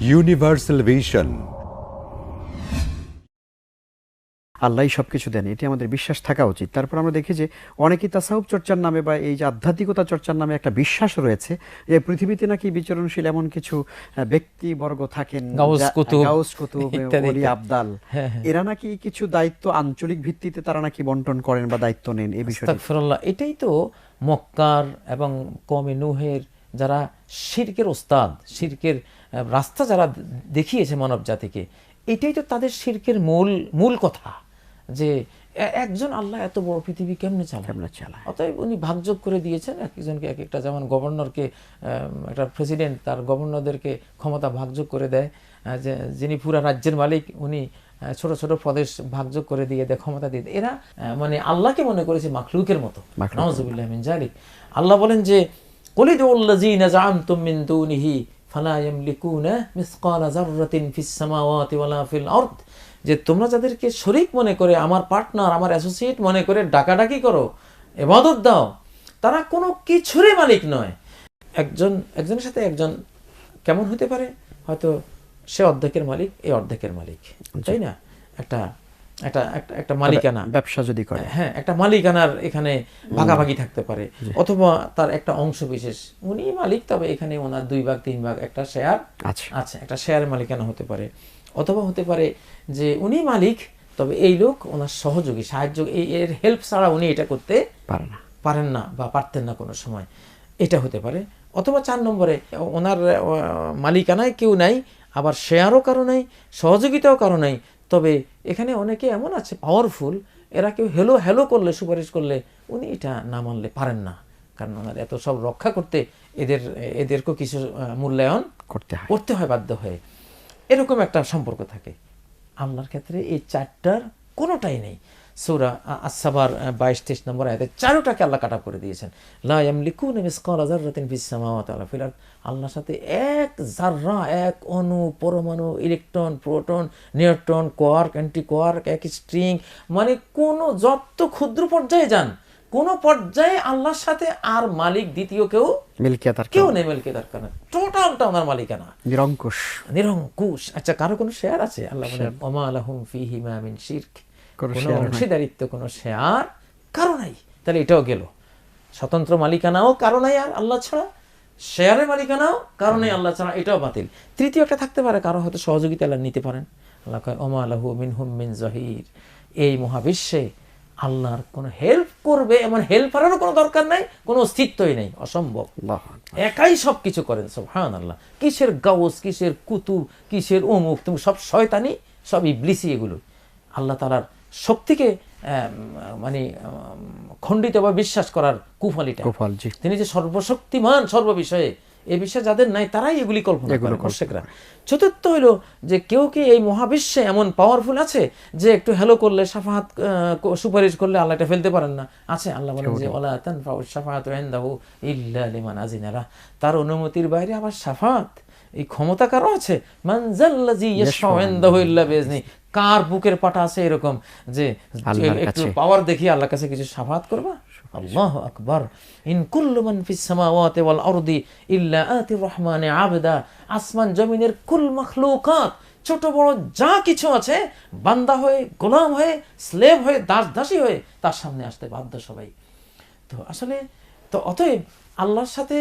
Universal Vision. আল্লাহ সব কিছু দেন এটি আমাদের বিশ্বাস থাকা উচিত তারপর আমরা দেখি যে অনেকেই তাসাউব চর্চার নামে বা এই যে আধ্যাত্মিকতা চর্চার নামে একটা বিশ্বাস রয়েছে যে পৃথিবীতে নাকি বিচরণশীল এমন কিছু ব্যক্তিবর্গ থাকেন গাউস যা- কুতুব, গাউস কুতুব ইত্যাদি, ওলি ইত্যাদি। আবদাল হ্যাঁ, হ্যাঁ। এরা নাকি কিছু দায়িত্ব আঞ্চলিক ভিত্তিতে তারা নাকি বন্টন করেন বা দায়িত্ব নেন এই বিষয়ে এটাই তো মক্কার এবং কমে নুহের যারা শিরকের ওস্তাদ শিরকের রাস্তা যারা দেখিয়েছে মানব জাতিকে এটাই তো তাদের শিরকের মূল মূল কথা যে একজন আল্লাহ এত বড় পৃথিবী কেমনে চালায়? কেমনে চালায়? অতএব উনি ভাগযোগ করে দিয়েছেন এক একজনকে এক একটা যেমন গভর্নরকে একটা প্রেসিডেন্ট তার গভর্নরদেরকে ক্ষমতা ভাগযোগ করে দেয় যে যিনি পুরা রাজ্যের মালিক উনি ছোট ছোট প্রদেশ ভাগযোগ করে দিয়ে দেয় ক্ষমতা দিয়ে এরা মানে আল্লাহকে মনে করেছে মাখলুকের মতো। মিন জালিক আল্লাহ বলেন যে যে তোমরা যাদেরকে শরীক মনে করে আমার পার্টনার আমার অ্যাসোসিয়েট মনে করে ডাকাডাকি করো এবাদত দাও তারা কোনো কিছুরই মালিক নয়। একজন একজনের সাথে একজন কেমন হতে পারে? হয়তো সে অর্ধেকের মালিক এই অর্ধেকের মালিক। তাই না? একটা একটা একটা মালিকানা। ব্যবসা যদি করে। হ্যাঁ একটা মালিকানার এখানে ভাগাভাগি থাকতে পারে। অথবা তার একটা অংশ বিশেষ। উনি মালিক তবে এখানে ওনার দুই ভাগ তিন ভাগ একটা শেয়ার আচ্ছা। আচ্ছা একটা শেয়ার মালিকানা হতে পারে। অথবা হতে পারে যে উনি মালিক তবে এই লোক ওনার সহযোগী সাহায্য এই এর হেল্প ছাড়া উনি এটা করতে পারে না। পারেন না বা পারতেন না কোনো সময়। এটা হতে পারে। অথবা চার নম্বরে ওনার মালিকানায় কেউ নাই আবার শেয়ারও কারও নাই সহযোগিতাও কারও নাই তবে এখানে অনেকে এমন আছে পাওয়ারফুল এরা কেউ হেলো হেলো করলে সুপারিশ করলে উনি এটা না মানলে পারেন না। কারণ ওনার এত সব রক্ষা করতে এদের এদেরকেও কিছু মূল্যায়ন করতে হয়। করতে হয় বাধ্য হয়ে। এরকম একটা সম্পর্ক থাকে। আল্লাহর ক্ষেত্রে এই চারটার কোনোটাই নেই। সৌরা আসাবার বাইশ তেইশ নম্বর আয়াতে চারোটাকে আল্লাহ কাটা করে দিয়েছেন। লা ইয়ামলিকুন মিসকালা যাররাতিন ফিস সামাওয়াতি ওয়ালা আল্লাহর সাথে এক জাররা এক অণু পরমাণু electron proton neutron quark anti quark এক স্ট্রিং মানে কোনো যত ক্ষুদ্র পর্যায়ে যান কোন পর্যায়ে আল্লাহর সাথে আর মালিক দ্বিতীয় কেউ কেউ নেই মালিকের দরকার টোটালটা ওনার মালিকানা। নিরঙ্কুশ। নিরঙ্কুশ। আচ্ছা কারও কোনো শেয়ার আছে? আল্লাহ ওমা আলাহুম ফিহি মিন শিরক। কোনো। অংশীদারিত্ব কোনো শেয়ার কারও নাই। তাহলে এটাও গেল। স্বতন্ত্র মালিকানাও কারও নাই আর আল্লাহ ছাড়া। শেয়ারের মালিকানাও কারও নেই আল্লাহ ছাড়া এটাও বাতিল। তৃতীয় একটা থাকতে পারে কারও হয়তো সহযোগিতা আল্লাহ নিতে পারেন। আল্লাহ কয় ওমা আলাহু মিনহুম মিন জহির। এই মহাবিশ্বে আল্লাহর কোনো হেল্প করবে এমন হেল্পারেরও কোনো দরকার নাই কোনো অস্তিত্বই নেই। অসম্ভব। আল্লাহ একাই সব কিছু করেন সুবহান আল্লাহ কিসের গাউস কিসের কুতুব কিসের অমুক তুমি সব শয়তানি সব ইবলিসি এগুলো আল্লাহ তালার শক্তিকে মানে খণ্ডিত বা বিশ্বাস করার কুফলিটা। তিনি যে সর্বশক্তিমান সর্ববিষয়ে এই বিষয়ে যাদের নাই তারাই এগুলি কল্পনা করে চতুর্থ হইল যে কেউ কি এই মহাবিশ্বে এমন পাওয়ারফুল আছে যে একটু হেলো করলে সাফাহাত সুপারিশ করলে আল্লাহ এটা ফেলতে পারেন না? আছে আল্লাহ বলেন যে ওলা তানফাউ ইনদাহু ইল্লা লিমান আযিনালা তার অনুমতির বাইরে আবার সাফাত। এই ক্ষমতা কারও আছে? কার বুকের পাটা আছে এরকম? যে একটু পাওয়ার দেখিয়ে আল্লাহর কাছে কিছু সাফাত করবা? আল্লাহ আকবার। ইন কুল্লু ফিস সামাওয়াতি ওয়াল আরদি ইল্লা আতির রহমানে আবদা। আসমান জমিনের কুল মাখলুকাত। ছোট বড় যা কিছু আছে বান্দা হয়ে গোলাম হয়ে স্লেভ হয়ে দাস দাসী হয়ে তার সামনে আসতে বাধ্য সবাই। তো আসলে তো অতএব আল্লাহর সাথে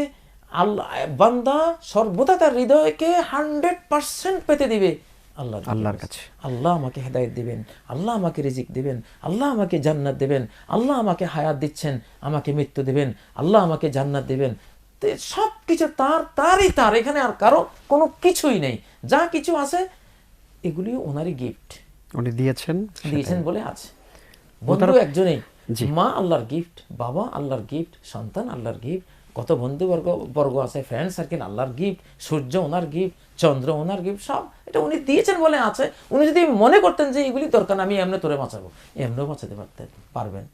আল্লাহ বান্দা সর্বদা তার হৃদয়কে হান্ড্রেড পার্সেন্ট পেতে দিবে। আল্লাহ আল্লাহর কাছে। আল্লাহ আমাকে হেদায়েত দিবেন আল্লাহ আমাকে রিজিক দিবেন আল্লাহ আমাকে জান্নাত দেবেন আল্লাহ আমাকে হায়াত দিচ্ছেন আমাকে মৃত্যু দিবেন আল্লাহ আমাকে জান্নাত দিবেন। সব কিছু তার তারই তার এখানে আর কারও কোনো কিছুই নেই। যা কিছু আছে এগুলি ওনারই গিফট উনি দিয়েছেন দিয়েছেন বলে আছে। বন্ধু একজনেই। মা আল্লাহর গিফট বাবা আল্লাহর গিফট সন্তান আল্লাহর গিফট কত বন্ধুবর্গ বর্গ আছে ফ্রেন্ড সার্কেল আল্লাহর গিফট সূর্য ওনার গিফট চন্দ্র ওনার গিফট সব এটা উনি দিয়েছেন বলে আছে। উনি যদি মনে করতেন যে এগুলি দরকার, আমি এমনি তোরে বাঁচাবো। এমনিও বাঁচাতে পারতেন, পারবেন।